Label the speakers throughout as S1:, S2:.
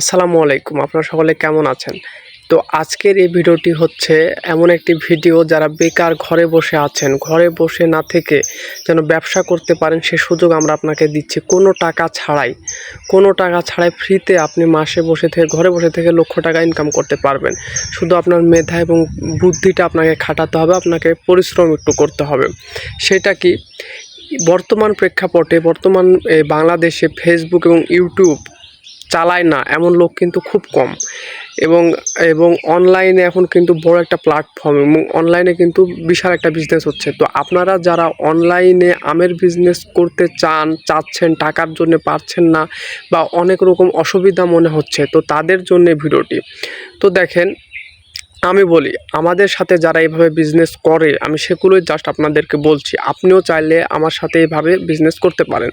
S1: আসসালামু আলাইকুম, আপনারা সকলে কেমন আছেন? তো আজকের এই ভিডিওটি হচ্ছে এমন একটি ভিডিও যারা বেকার ঘরে বসে আছেন, ঘরে বসে না থেকে যেন ব্যবসা করতে পারেন, সে সুযোগ আমরা আপনাকে দিচ্ছি। কোনো টাকা ছাড়াই, কোনো টাকা ছাড়াই ফ্রিতে আপনি মাসে বসে থেকে, ঘরে বসে থেকে লক্ষ টাকা ইনকাম করতে পারবেন। শুধু আপনার মেধা এবং বুদ্ধিটা আপনাকে খাটাতে হবে, আপনাকে পরিশ্রম একটু করতে হবে। সেটা কি? বর্তমান প্রেক্ষাপটে, বর্তমান বাংলাদেশে ফেসবুক এবং ইউটিউব চালায় না, এমন লোক কিন্তু খুব কম। এবং এবং অনলাইনে এখন কিন্তু বড় একটা প্ল্যাটফর্ম এবং অনলাইনে কিন্তু বিশাল একটা বিজনেস হচ্ছে। তো আপনারা যারা অনলাইনে আমের বিজনেস করতে চান, চাচ্ছেন, টাকার জন্য পারছেন না বা অনেক রকম অসুবিধা মনে হচ্ছে, তো তাদের জন্য ভিডিওটি। তো দেখেন আমি বলি, আমাদের সাথে যারা এইভাবে বিজনেস করে, আমি সেগুলোই জাস্ট আপনাদেরকে বলছি। আপনিও চাইলে আমার সাথে এইভাবে বিজনেস করতে পারেন।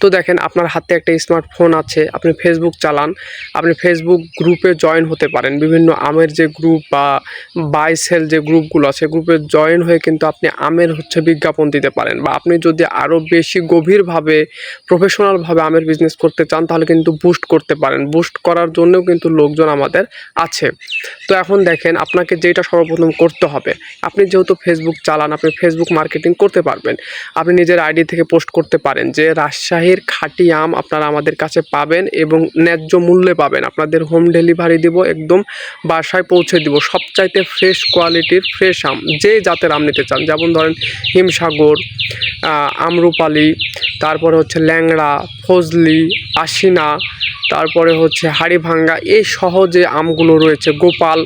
S1: তো দেখেন, আপনার হাতে একটা স্মার্টফোন আছে, আপনি ফেসবুক চালান, আপনি ফেসবুক গ্রুপে জয়েন হতে পারেন। বিভিন্ন আমের যে গ্রুপ বা বাই সেল যে গ্রুপগুলো আছে গ্রুপে জয়েন হয়ে কিন্তু আপনি আমের হচ্ছে বিজ্ঞাপন দিতে পারেন। বা আপনি যদি আরও বেশি গভীরভাবে প্রফেশনালভাবে আমের বিজনেস করতে চান, তাহলে কিন্তু বুস্ট করতে পারেন। বুস্ট করার জন্যও কিন্তু লোকজন আমাদের আছে। তো এখন দেখেন আপনাকে যেটা সর্বপ্রথম করতে হবে, আপনি যেহেতু ফেসবুক চালান, আপনি ফেসবুক মার্কেটিং করতে পারবেন। আপনি নিজের আইডি থেকে পোস্ট করতে পারেন যে রাজশাহীর খাঁটি আম আপনারা আমাদের কাছে পাবেন এবং ন্যায্য মূল্যে পাবেন। আপনাদের হোম ডেলিভারি দিব, একদম বাসায় পৌঁছে দিব। সবচাইতে ফ্রেশ কোয়ালিটির ফ্রেশ আম, যে জাতের আম নিতে চান, যেমন ধরেন হিমসাগর আমরুপালি, তারপরে হচ্ছে ল্যাংড়া ফজলি, আশিনা, তারপরে হচ্ছে হাড়িভাঙ্গা, এই সহ যে আমগুলো রয়েছে। গোপাল,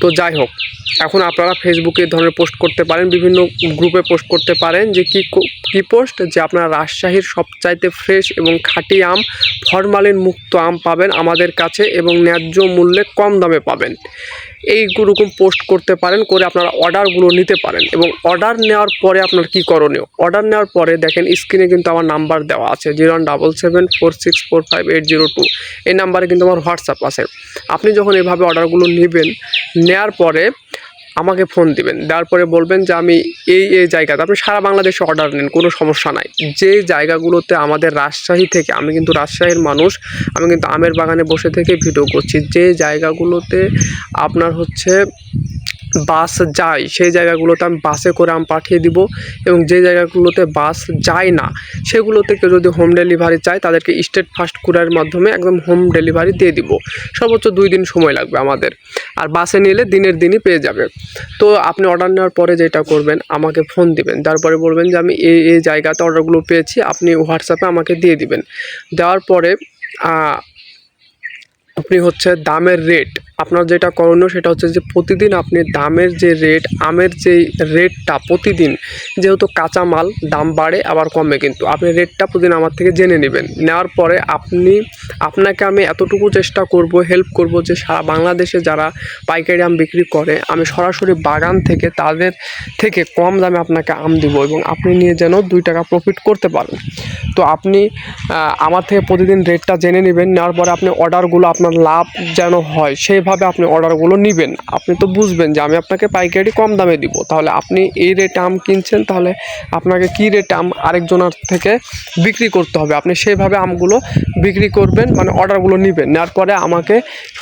S1: তো যাই হোক, এখন আপনারা ফেসবুকে এই ধরনের পোস্ট করতে পারেন, বিভিন্ন গ্রুপে পোস্ট করতে পারেন যে কো- কি পোস্ট যে আপনারা রাজশাহীর সবচাইতে ফ্রেশ এবং খাঁটি আম ফরমালিন মুক্ত আম পাবেন আমাদের কাছে এবং ন্যায্য মূল্যে কম দামে পাবেন। এইরকম পোস্ট করতে পারেন, করে আপনারা অর্ডারগুলো নিতে পারেন। এবং অর্ডার নেওয়ার পরে আপনার কি করণীয়? অর্ডার নেওয়ার পরে দেখেন স্ক্রিনে কিন্তু আমার নাম্বার দেওয়া আছে zero one double seven four six four five eight zero two এই নাম্বারে কিন্তু আমার হোয়াটসঅ্যাপ আছে। আপনি যখন এভাবে অর্ডারগুলো নেবেন নেওয়ার পরে আমাকে ফোন দিবেন। দেওয়ার পরে বলবেন যে, আমি এই এই জায়গাতে আপনি সারা বাংলাদেশে অর্ডার নেন, কোনো সমস্যা নাই। যে জায়গাগুলোতে আমাদের রাজশাহী থেকে, আমি কিন্তু রাজশাহীর মানুষ, আমি কিন্তু আমের বাগানে বসে থেকে ভিডিও করছি। যে জায়গাগুলোতে আপনার হচ্ছে বাস যায়, সেই জায়গাগুলোতে আমি বাসে করে আম পাঠিয়ে দিব এবং যে জায়গাগুলোতে বাস যায় না, সেগুলো থেকে যদি হোম ডেলিভারি চাই, তাদেরকে স্টেট ফাস্ট কুরিয়ারের মাধ্যমে একদম হোম ডেলিভারি দিয়ে দিব। সর্বোচ্চ দুই দিন সময় লাগবে আমাদের। আর বাসে নিলে দিনের দিনই পেয়ে যাবে। তো আপনি অর্ডার নেওয়ার পরে যেটা করবেন, আমাকে ফোন দিবেন। তারপরে বলবেন যে, আমি এই এই জায়গাতে অর্ডারগুলো পেয়েছি, আপনি হোয়াটসঅ্যাপে আমাকে দিয়ে দিবেন। দেওয়ার পরে আপনি হচ্ছে দামের রেট আপনার যেটা করণীয় সেটা হচ্ছে যে প্রতিদিন আপনি দামের যে রেট আমের যে রেটটা প্রতিদিন, যেহেতু কাঁচা মাল, দাম বাড়ে, আবার কমে কিন্তু। আপনি রেটটা প্রতিদিন আমার থেকে জেনে নেবেন। নেওয়ার পরে আপনি, আপনাকে আমি এতটুকু চেষ্টা করব হেল্প করব যে সারা বাংলাদেশে যারা পাইকারি আম বিক্রি করে, আমি সরাসরি বাগান থেকে তাদের থেকে কম দামে আপনাকে আম দিব এবং আপনি নিয়ে যেন দুই টাকা প্রফিট করতে পারেন। তো আপনি আমার থেকে প্রতিদিন রেটটা জেনে নেবেন। নেওয়ার পরে আপনি অর্ডারগুলো আপনার লাভ যেন হয়, সেইভাবে আপনি অর্ডারগুলো নেবেন। আপনি তো বুঝবেন যে আমি আপনাকে পাইকারি কম দামে দিব। তাহলে আপনি এই রেটে আম কিনছেন, তাহলে আপনাকে কী রেটে আম আরেকজনের থেকে বিক্রি করতে হবে? আপনি সেইভাবে আমগুলো বিক্রি করবেন মানে অর্ডারগুলো নেবেন। নেওয়ার পরে আমাকে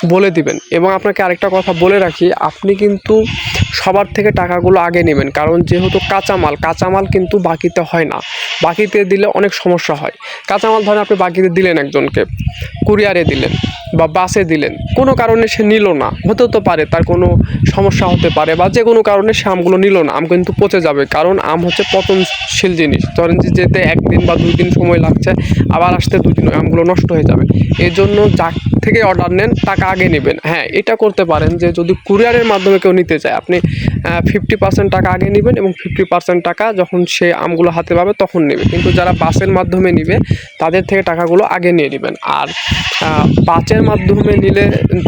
S1: বলে দিবেন। এবং আপনাকে আরেকটা কথা বলে রাখি, আপনি কিন্তু সবার থেকে টাকাগুলো আগে নেবেন। কারণ যেহেতু কাঁচামাল কাঁচামাল কিন্তু বাকিতে হয় না। বাকিতে দিলে অনেক সমস্যা হয়। কাঁচামাল ধরেন আপনি বাকিতে দিলেন একজনকে কুরিয়ারে দিলেন। বা বাসে দিলেন, কোনো কারণে সে নিল না। হতেও তো পারে তার কোনো সমস্যা হতে পারে বা যে কোনো কারণে সে আমগুলো নিল না, আম কিন্তু পচে যাবে। কারণ আম হচ্ছে পতনশীল জিনিস। ধরেন যে যেতে একদিন বা দুই দিন সময় লাগছে, আবার আসতে দুই দিন আমগুলো নষ্ট হয়ে যাবে। এই জন্য যার থেকে অর্ডার নেন টাকা আগে নেবেন। হ্যাঁ এটা করতে পারেন যে যদি কুরিয়ারের মাধ্যমে কেউ নিতে চায়, আপনি ফিফটি পার্সেন্ট টাকা আগে নেবেন এবং ফিফটি পার্সেন্ট টাকা যখন সে আমগুলো হাতে পাবে তখন নেবে। কিন্তু যারা বাসের মাধ্যমে নিবে, তাদের থেকে টাকাগুলো আগে নিয়ে নেবেন। আর বাসের মাধ্যমে নিলে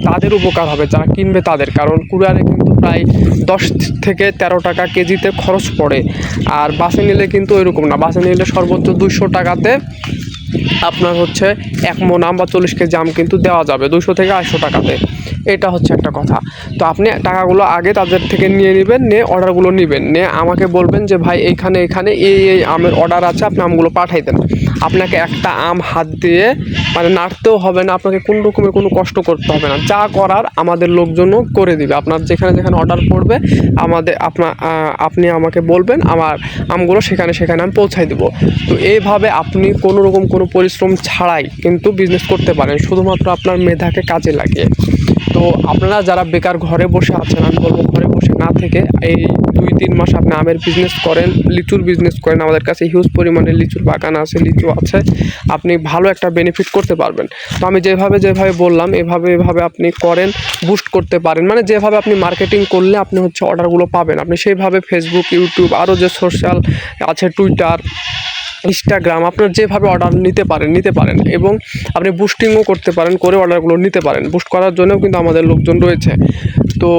S1: তাদের উপকার হবে, যারা কিনবে তাদের। কারণ কুরিয়ারে কিন্তু প্রায় দশ থেকে তেরো টাকা কেজিতে খরচ পড়ে। আর বাসে নিলে কিন্তু ওইরকম না। বাসে নিলে সর্বোচ্চ দুশো টাকাতে আপনার হচ্ছে এক মন আম বা চল্লিশ কেজি আম কিন্তু দেওয়া যাবে দুশো থেকে আড়াইশো টাকাতে। এটা হচ্ছে একটা কথা। তো আপনি টাকাগুলো আগে তাদের থেকে নিয়ে নেবেন, নিয়ে অর্ডারগুলো নেবেন। নিয়ে আমাকে বলবেন যে, ভাই, এইখানে এখানে এই এই আমের অর্ডার আছে, আপনি আমগুলো পাঠাই দেন। আপনাকে একটা আম হাত দিয়ে মানে নাড়তেও হবে না, আপনাকে কোনো রকমের কোনো কষ্ট করতে হবে না। যা করার আমাদের লোকজনও করে দিবে। আপনার যেখানে যেখানে অর্ডার পড়বে, আমাদের আপনার আপনি আমাকে বলবেন, আমার আমগুলো সেখানে সেখানে আমি পৌঁছাই দেবো। তো এইভাবে আপনি কোনো রকম কোনো পরিশ্রম ছাড়াই কিন্তু বিজনেস করতে পারেন। শুধুমাত্র আপনার মেধাকে কাজে লাগিয়ে। তো আপনারা যারা বেকার ঘরে বসে আছেন আমি বলব ঘরে বসে না থেকে এই দুই, তিন মাস আপনি আমের বিজনেস করেন, লিচুর বিজনেস করেন, আমাদের কাছে হিউজ পরিমাণে লিচুর বাগান আছে, লিচু আছে, আপনি ভালো একটা বেনিফিট করতে পারবেন। তো আমি যেভাবে যেভাবে বললাম, এভাবে এভাবে আপনি করেন বুস্ট করতে পারেন। মানে যেভাবে আপনি মার্কেটিং করলে আপনি হচ্ছে অর্ডারগুলো পাবেন। আপনি সেইভাবে ফেসবুক ইউটিউব আরও যে সোশ্যাল আছে টুইটার ইনস্টাগ্রাম আপনার যেভাবে অর্ডার নিতে পারেন নিতে পারেন এবং আপনি বুস্টিংও করতে পারেন, করে অর্ডারগুলো নিতে পারেন। বুস্ট করার জন্যও কিন্তু আমাদের লোকজন রয়েছে। তো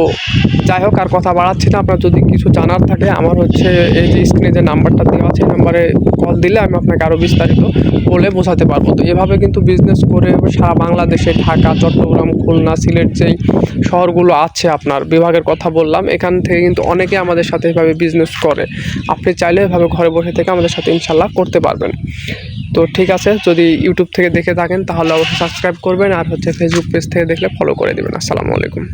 S1: যাই হোক, আর কথা বাড়াচ্ছি না। আপনার যদি কিছু জানার থাকে, আমার হচ্ছে এই যে স্ক্রিনে যে নাম্বারটা দেওয়া আছে নাম্বারে কল দিলে আমি আপনাকে আরও বিস্তারিত বলে বোঝাতে পারব। তো এভাবে কিন্তু বিজনেস করে সারা বাংলাদেশে ঢাকা, চট্টগ্রাম, খুলনা, সিলেট যেই শহরগুলো আছে আপনার, বিভাগের কথা বললাম, এখান থেকে কিন্তু অনেকে আমাদের সাথে এভাবে বিজনেস করে। আপনি চাইলে এভাবে ঘরে বসে থেকে আমাদের সাথে ইনশাল্লাহ করতে পারবেন। তো ঠিক আছে, যদি ইউটিউব থেকে দেখে থাকেন, তাহলে অবশ্যই সাবস্ক্রাইব করবেন, আর হচ্ছে ফেসবুক পেজ থেকে দেখলে ফলো করে দেবেন। আসসালামু আলাইকুম।